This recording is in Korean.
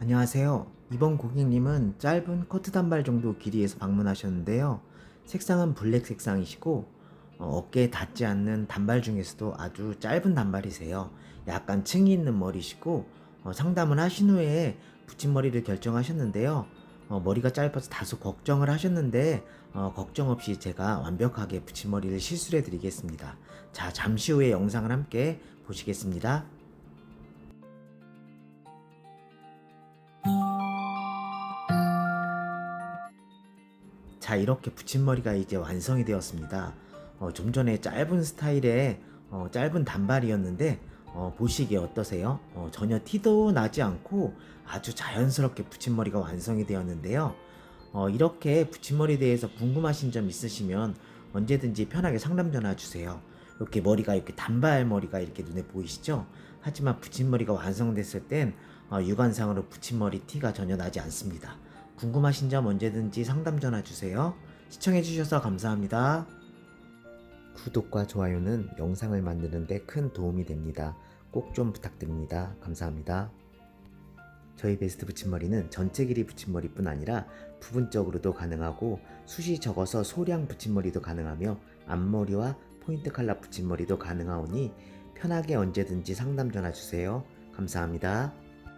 안녕하세요. 이번 고객님은 짧은 커트 단발 정도 길이에서 방문하셨는데요. 색상은 블랙 색상이시고 어, 깨에 닿지 않는 단발 중에서도 아주 짧은 단발이세요. 약간 층이 있는 머리시고 어, 상담을 하신 후에 붙임머리를 결정하셨는데요. 어, 머리가 짧아서 다소 걱정을 하셨는데 어, 걱정 없이 제가 완벽하게 붙임머리를 시술해 드리겠습니다. 자, 잠시 후에 영상을 함께 보시겠습니다. 자 이렇게 붙임머리가 이제 완성이 되었습니다. 어, 좀 전에 짧은 스타일의 어, 짧은 단발이었는데 어, 보시기에 어떠세요? 어, 전혀 티도 나지 않고 아주 자연스럽게 붙임머리가 완성이 되었는데요. 어, 이렇게 붙임머리에 대해서 궁금하신 점 있으시면 언제든지 편하게 상담 전화 주세요. 이렇게 머리가 이렇게 단발 머리가 이렇게 눈에 보이시죠? 하지만 붙임머리가 완성됐을 땐 어, 육안상으로 붙임머리 티가 전혀 나지 않습니다. 궁금하신 점 언제든지 상담 전화 주세요. 시청해주셔서 감사합니다. 구독과 좋아요는 영상을 만드는데 큰 도움이 됩니다. 꼭 좀 부탁드립니다. 감사합니다. 저희 베스트 붙임머리는 전체 길이 붙임머리뿐 아니라 부분적으로도 가능하고 숱이 적어서 소량 붙임머리도 가능하며 앞머리와 포인트 칼라 붙임머리도 가능하오니 편하게 언제든지 상담 전화 주세요. 감사합니다.